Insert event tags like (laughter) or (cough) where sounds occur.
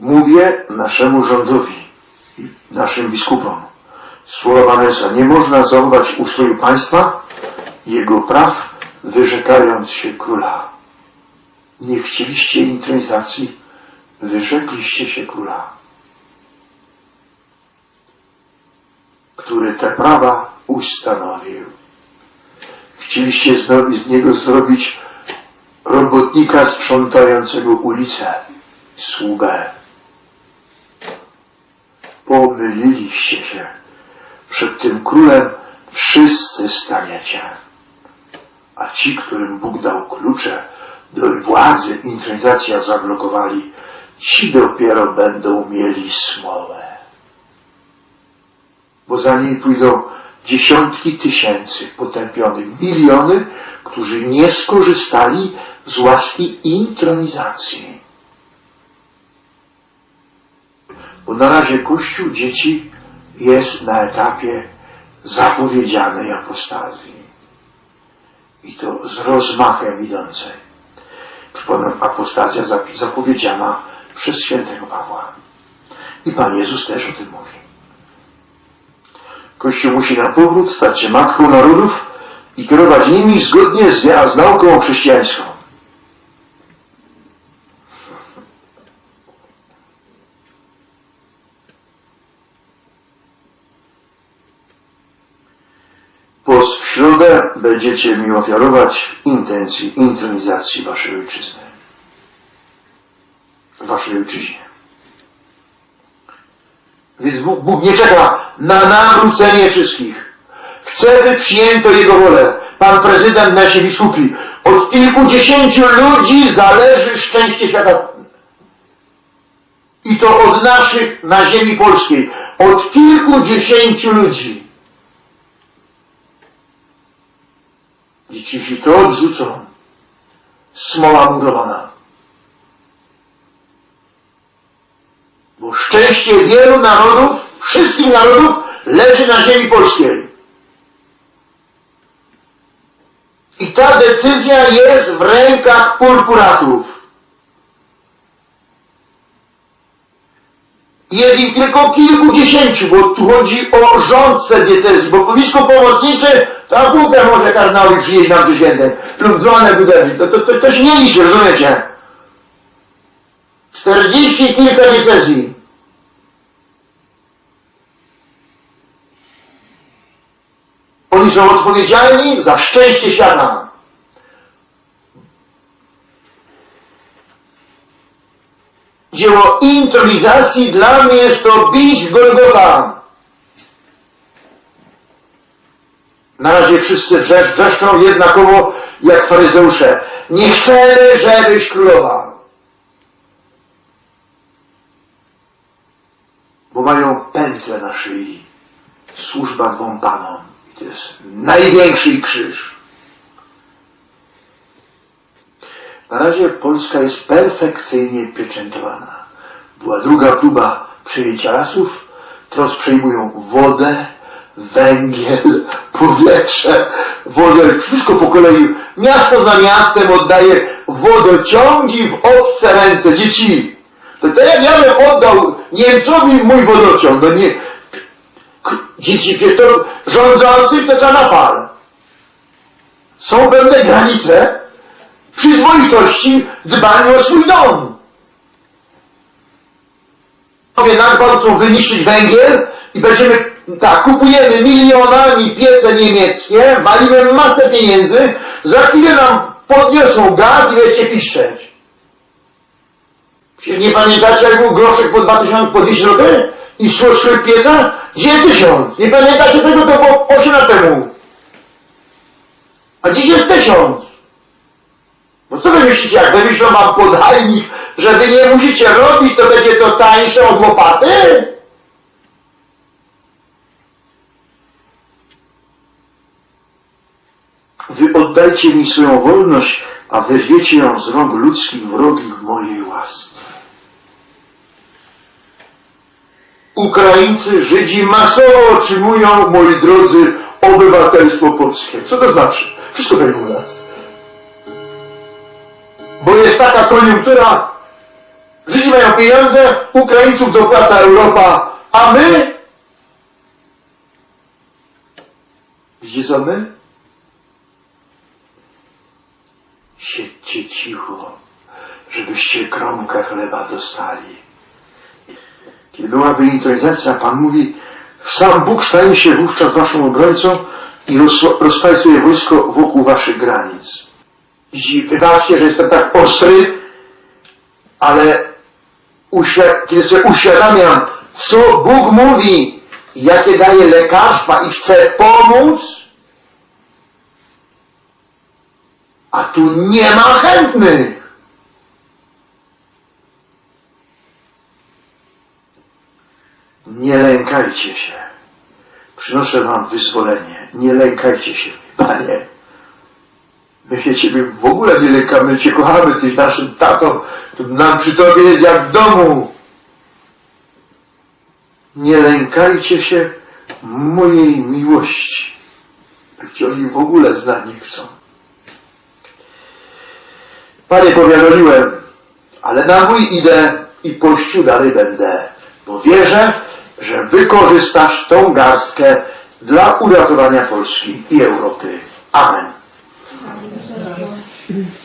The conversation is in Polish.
Mówię naszemu rządowi i naszym biskupom. Słowa Pana Jezusa, nie można zachować ustroju państwa, jego praw, wyrzekając się króla. Nie chcieliście intronizacji, wyrzekliście się króla, który te prawa ustanowił. Chcieliście z niego zrobić robotnika sprzątającego ulicę, sługę. Pomyliliście się. Przed tym królem wszyscy staniecie. A ci, którym Bóg dał klucze do władzy, intronizacja zablokowali, ci dopiero będą mieli smołę. Bo za niej pójdą dziesiątki tysięcy potępionych, miliony, którzy nie skorzystali z łaski intronizacji. Bo na razie Kościół dzieci jest na etapie zapowiedzianej apostazji. I to z rozmachem idącej. Przypomnę, apostazja zapowiedziana przez świętego Pawła. I Pan Jezus też o tym mówi. Kościół musi na powrót stać się matką narodów i kierować nimi zgodnie z, z nauką chrześcijańską. Po w środę będziecie mi ofiarować intencji intronizacji waszej ojczyzny. Waszej ojczyźnie. Więc Bóg, Bóg nie czeka na nawrócenie wszystkich. Chce, by przyjęto Jego wolę. Pan prezydent, nasi biskupi. Od kilkudziesięciu ludzi zależy szczęście świata. I to od naszych na ziemi polskiej. Od kilkudziesięciu ludzi. Dzieci, jeśli to odrzucą, smoła murowana. Bo szczęście wielu narodów, wszystkich narodów, leży na ziemi polskiej. I ta decyzja jest w rękach purpuratów. Ich tylko kilkudziesięciu, bo tu chodzi o rządce diecezji, bo biskup pomocniczy to na półkę może kardynałowi przyjeść na mszy świętej lub dzwonę budelni. To, to, to, to się nie liczy, rozumiecie? Czterdzieści kilka diecezji. Oni są odpowiedzialni za szczęście świata. Dzieło intronizacji dla mnie jest to bić Golgota. Na razie wszyscy wrzesz, wrzeszczą jednakowo jak faryzeusze. Nie chcemy, żebyś królował. Bo mają pętlę na szyi. Służba dwom panom. I to jest największy krzyż. Na razie Polska jest perfekcyjnie pieczętowana. Była druga próba przejęcia lasów. Teraz przejmują wodę, węgiel, (laughs) powietrze, wodę, wszystko po kolei. Miasto za miastem oddaje wodociągi w obce ręce dzieci. To tak jak ja bym oddał Niemcowi mój wodociąg, no nie. Dzieci, przecież to rządzących to trzeba napal. Są pewne granice przyzwoitości w dbaniu o swój dom. Nadal chcą wyniszczyć węgiel i będziemy, tak, kupujemy milionami piece niemieckie, walimy masę pieniędzy, za chwilę nam podniosą gaz i będziecie piszczeć. Nie pamiętacie, jak był groszek po 2000, po 200 zł? I szły pieca? Gdzie 1000? Nie pamiętacie tego, to było 8 lat temu. A jest 1000. Bo co wy myślicie, jak wymyślą wam podajnik, że wy nie musicie robić, to będzie to tańsze od łopaty? Wy oddajcie mi swoją wolność, a wyrwiecie ją z rąk ludzkich wrogich mojej łasce. Ukraińcy, Żydzi masowo otrzymują, moi drodzy, obywatelstwo polskie. Co to znaczy? Wszystko będzie u nas. Bo jest taka koniunktura, Żydzi mają pieniądze, Ukraińców dopłaca Europa, a my? Widzicie co my? Siedźcie cicho, żebyście kromkę chleba dostali. Kiedy byłaby intronizacja, Pan mówi, sam Bóg stanie się wówczas waszym obrońcą i roz- rozpali sobie wojsko wokół waszych granic. Wybaczcie, że jestem tak ostry, ale uświ- kiedy sobie uświadamiam, co Bóg mówi, jakie daje lekarstwa i chce pomóc, a tu nie ma chętnych. Nie lękajcie się. Przynoszę wam wyzwolenie. Nie lękajcie się, Panie. My się Ciebie w ogóle nie lękamy, Cię kochamy, Tyś naszym tatą, nam przy Tobie jest jak w domu. Nie lękajcie się mojej miłości, jak Cię oni w ogóle znać nie chcą. Panie, powiadomiłem, ale na mój idę i pościu dalej będę, bo wierzę, że wykorzystasz tą garstkę dla uratowania Polski i Europy. Amen. 嗯。